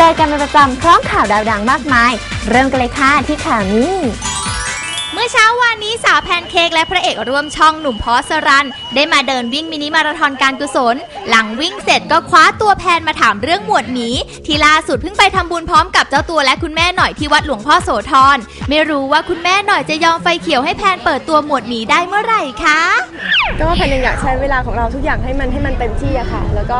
จอกันเป็นประจำพร้อมข่าวดาวดังมากมาย เริ่มกันเลยค่ะที่ข่าวนี้ เมื่อเช้าวานนี้สาวแพนเค้กและพระเอกร่วมช่องหนุ่มพอสรัน ได้มาเดินวิ่งมินิมาราธอนการกุศล หลังวิ่งเสร็จก็คว้าตัวแพนมาถามเรื่องหมวดหมีที่ล่าสุดเพิ่งไปทำบุญพร้อมกับเจ้าตัวและคุณแม่หน่อยที่วัดหลวงพ่อโสธรไม่รู้ว่าคุณแม่หน่อยจะยอมไฟเขียวให้แพนเปิดตัวหมวดหมีได้เมื่อไหร่คะก็แพนยังอยากใช้เวลาของเราทุกอย่างให้มันให้มันเต็มที่อะค่ะ แล้วก็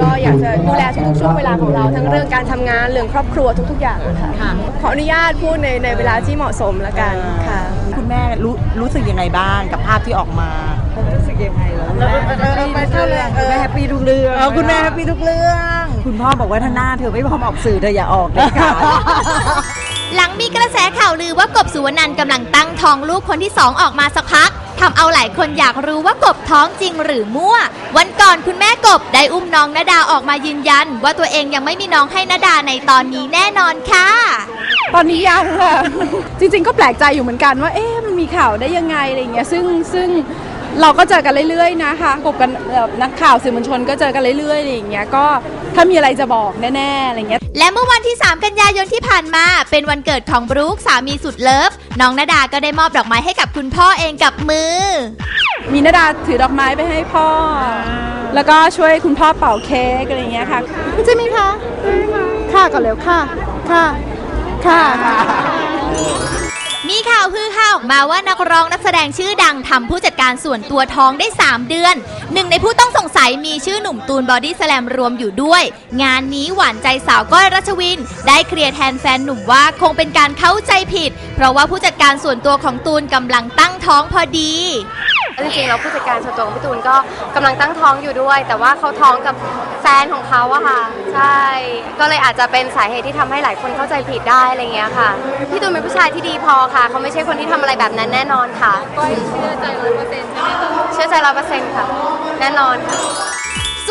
ก็อยากจะดูแลทุกๆช่วงเวลาของเราทั้งเรื่องการทำงานเรื่องครอบครัวทุก ๆ อย่างอะค่ะขออนุญาตพูดในในเวลาที่เหมาะสมละกันค่ะคุณแม่รู้รู้สึกยังไงบ้างกับภาพที่ออกมารู้สึกยังไงเหรอแม่แฮปปี้ทุกเรื่องแม่แฮปปี้ทุกเรื่องคุณแม่แฮปปี้ทุกเรื่อง คุณพ่อบอกว่าถ้าหน้าเธอไม่พร้อมออกสื่อเธออย่าออกเลยค่ะหลังมีกระแสข่าวลือว่ากบสุวรรณันท์กำลังตั้งท้องลูกคนที่2ออกมาสักพักทำเอาหลายคนอยากรู้ว่ากบท้องจริงหรือมั่ว วันก่อนคุณแม่กบได้อุ้มน้องนาดาออกมายืนยัน ว่าตัวเองยังไม่มีน้องให้นาดาในตอนนี้แน่นอนค่ะ ตอนนี้ยังค่ะ จริง ๆ ก็แปลกใจอยู่เหมือนกันว่า เอ๊ะมันมีข่าวได้ยังไงอะไรอย่างเงี้ย ซึ่งซึ่งเราก็เจอกันเรื่อยๆนะคะกบกันเอ่อนักข่าวสื่อมวลชนก็เจอกันเรื่อยๆอะไรอย่างเงี้ย ก็ถ้ามีอะไรจะบอกแน่ๆอะไรอย่างเงี้ย และเมื่อวันที่ 3 กันยายนที่ผ่านมา เป็นวันเกิดของบรูคสามีสุดเลิฟ น้องนาดาก็ได้มอบดอกไม้ให้กับคุณพ่อเองกับมือ มีนาดาถือดอกไม้ไปให้พ่อ แล้วก็ช่วยคุณพ่อเป่าเค้กอะไรอย่างเงี้ยค่ะ ใช่ไหมคะ ค่ะก่อนเร็วค่ะ ค่ะ ค่ะ มีข่าวฮือฮาออกมาว่านักร้องนักแสดงชื่อดังทำผู้จัดการส่วนตัวท้องได้ 3 เดือน หนึ่งในผู้ต้องสงสัยมีชื่อหนุ่มตูนบอดี้สแลมรวมอยู่ด้วย งานนี้หวานใจสาวก้อยรัชวิน ได้เคลียร์แทนแฟนหนุ่มว่าคงเป็นการเข้าใจผิด เพราะว่าผู้จัดการส่วนตัวของตูนกำลังตั้งท้องพอดี จริงๆแล้วผู้จัดการส่วนตัวของพี่ตูนก็กำลังตั้งท้องอยู่ด้วย แต่ว่าเขาท้องกับแฟนของเขาอะค่ะ ใช่ ก็เลยอาจจะเป็นสาเหตุที่ทำให้หลายคนเข้าใจผิดได้อะไรเงี้ยค่ะพี่ตูนเป็นผู้ชายที่ดีพอค่ะ เขาไม่ใช่คนที่ทำอะไรแบบนั้นแน่นอนค่ะ ก็เชื่อใจร้อยเปอร์เซ็นต์ใช่ไหมเชื่อใจร้อยเปอร์เซ็นต์ค่ะ แน่นอนค่ะส่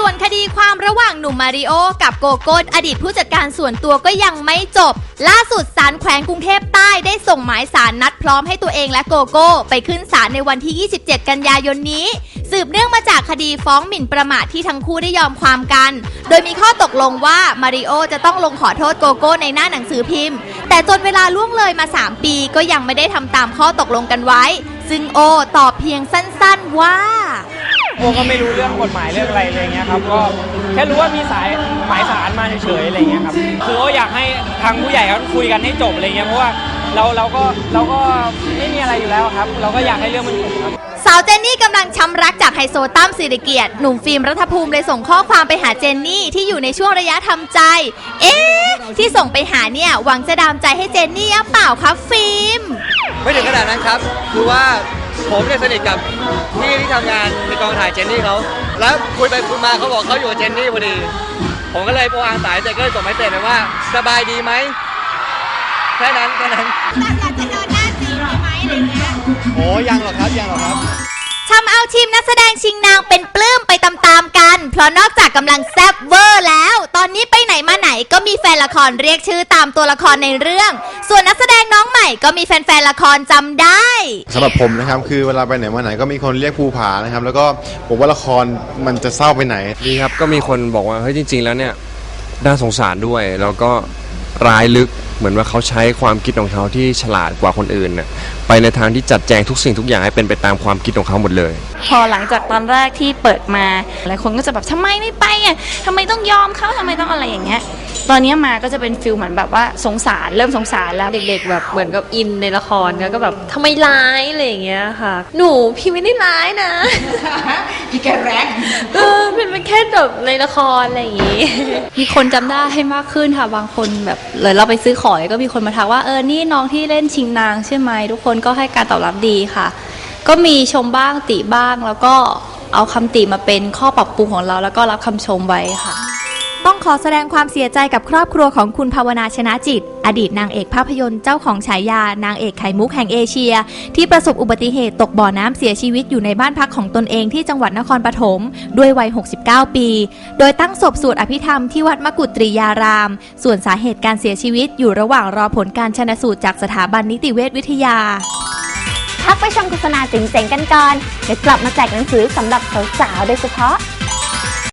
วนคดีความระหว่างหนุ่มมาริโอกับโกโก้อดีตผู้จัดการส่วนตัวก็ยังไม่จบ ล่าสุดศาลแขวงกรุงเทพใต้ได้ส่งหมายสารนัดพร้อมให้ตัวเองและโกโก้ไปขึ้นศาลในวันที่ 27 กันยายนนี้ สืบเนื่องมาจากคดีฟ้องหมิ่นประมาทที่ทั้งคู่ได้ยอมความกัน โดยมีข้อตกลงว่ามาริโอจะต้องลงขอโทษโกโก้ในหน้าหนังสือพิมพ์ แต่จนเวลาล่วงเลยมา 3 ปีก็ยังไม่ได้ทำตามข้อตกลงกันไว้ ซึ่งโอตอบเพียงสั้นๆว่า โอก็ไม่รู้เรื่องกฎหมายเรื่องอะไรอะไรเงี้ยครับก็แค่รู้ว่ามีสายหมายสารมาเฉยๆอะไรเงี้ยครับคือโออยากให้ทางผู้ใหญ่เขาคุยกันให้จบอะไรเงี้ยเพราะว่าเราเราก็เราก็ไม่มีอะไรอยู่แล้วครับ เราก็อยากให้เรื่องมันจบครับสาวเจนนี่กำลังช้ำรักจากไฮโซตั้มสิริเกียรติหนุ่มฟิล์มรัฐภูมิเลยส่งข้อความไปหาเจนนี่ที่อยู่ในช่วงระยะทำใจ เอ๊ะ ที่ส่งไปหาเนี่ย หวังจะดามใจให้เจนนี่หรือเปล่าครับฟิล์ม ไม่ถึงขนาดนั้นครับ คือว่า ผมเนี่ยสนิทกับพี่ที่ทำงานในกองถ่ายเจนนี่เขาแล้วคุยไปคุยมาเขาบอกเขาอยู่กับเจนนี่พอดี ผมก็เลยโปรวางสายเสร็จก็เลยส่งไปเสร็จไปว่า สบายดีไหมแค่นั้นแค่นั้นโอ้ยังหรอกครับยังหรอกครับ ทำเอาทีมนักแสดงชิงนางเป็นปลื้มไปตาม ละครเรียกชื่อตามตัวละครในเรื่อง ส่วนนักแสดงน้องใหม่ก็มีแฟนๆละครจำได้ สำหรับผมนะครับคือเวลาไปไหนมาไหนก็มีคนเรียกภูผานะครับ แล้วก็ผมว่าละครมันจะเศร้าไปไหน ดีครับก็มีคนบอกว่าเฮ้ยจริง ๆ แล้วเนี่ยน่าสงสารด้วยแล้วก็ร้ายลึกเหมือนว่าเขาใช้ความคิดของเขาที่ฉลาดกว่าคนอื่นน่ะไปในทางที่จัดแจงทุกสิ่งทุกอย่างให้เป็นไปตามความคิดของเขาหมดเลย พอหลังจากตอนแรกที่เปิดมาหลายคนก็จะแบบทำไมไม่ไปอะทำไมต้องยอมเขาทำไมต้องอะไรอย่างเงี้ยตอนเนี้ยมาก็จะเป็นฟิลเหมือนแบบว่าสงสารเริ่มสงสารแล้วเด็กๆ แบบเหมือนกับอินในละครแล้วก็แบบทำไมร้ายอะไรอย่างเงี้ยค่ะ หนูพี่ไม่ได้ร้ายนะพี่แกแรงเออเป็นแค่แบบในละครอะไรอย่างงี้ มีคนจำได้ให้มากขึ้นค่ะบางคนแบบเลยเราไปซื้อของก็มีคนมาทักว่าเออนี่น้องที่เล่นชิงนางใช่ไหมทุกคนก็ให้การตอบรับดีค่ะ ก็มีชมบ้างติบ้างแล้วก็เอาคำติมาเป็นข้อปรับปรุงของเรา แล้วก็รับคำชมไว้ค่ะ ต้องขอแสดงความเสียใจกับครอบครัวของคุณภาวนาชนะจิต อดีตนางเอกภาพยนตร์เจ้าของฉายานางเอกไข่มุกแห่งเอเชีย ที่ประสบอุบัติเหตุตกบ่อน้ำเสียชีวิตอยู่ในบ้านพักของตนเองที่จังหวัดนครปฐมด้วยวัย 69 ปี โดยตั้งศพสวดอภิธรรมที่วัดมกุฎตรียาราม ส่วนสาเหตุการเสียชีวิตอยู่ระหว่างรอผลการชนสูตรจากสถาบันนิติเวชวิทยาพักไปชมโฆษณาเจ๋งๆกันก่อนเดี๋ยวกลับมาแจกหนังสือสำหรับสาวๆโดยเฉพาะ